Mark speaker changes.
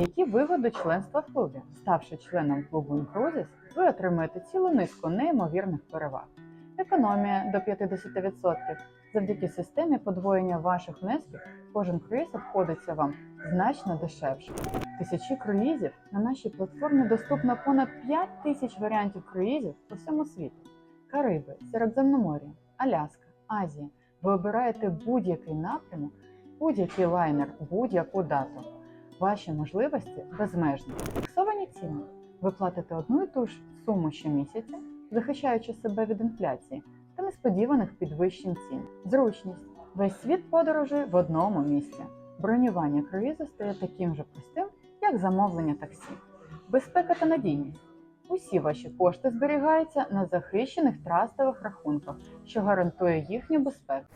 Speaker 1: Які вигоди членства в клубі? Ставши членом клубу Incruises, ви отримаєте цілу низку неймовірних переваг. Економія до 50%. Завдяки системі подвоєння ваших внесків кожен круїз обходиться вам значно дешевше. Тисячі круїзів на нашій платформі доступно понад 5 тисяч варіантів круїзів по всьому світу. Кариби, Середземномор'я, Аляска, Азія. Ви обираєте будь-який напрямок, будь-який лайнер, будь-яку дату. Ваші можливості безмежні. Фіксовані ціни. Ви платите одну і ту ж суму щомісяця, захищаючи себе від інфляції та несподіваних підвищень цін. Зручність. Весь світ подорожує в одному місці. Бронювання круїзу стає таким же простим, як замовлення таксі. Безпека та надійність. Усі ваші кошти зберігаються на захищених трастових рахунках, що гарантує їхню безпеку.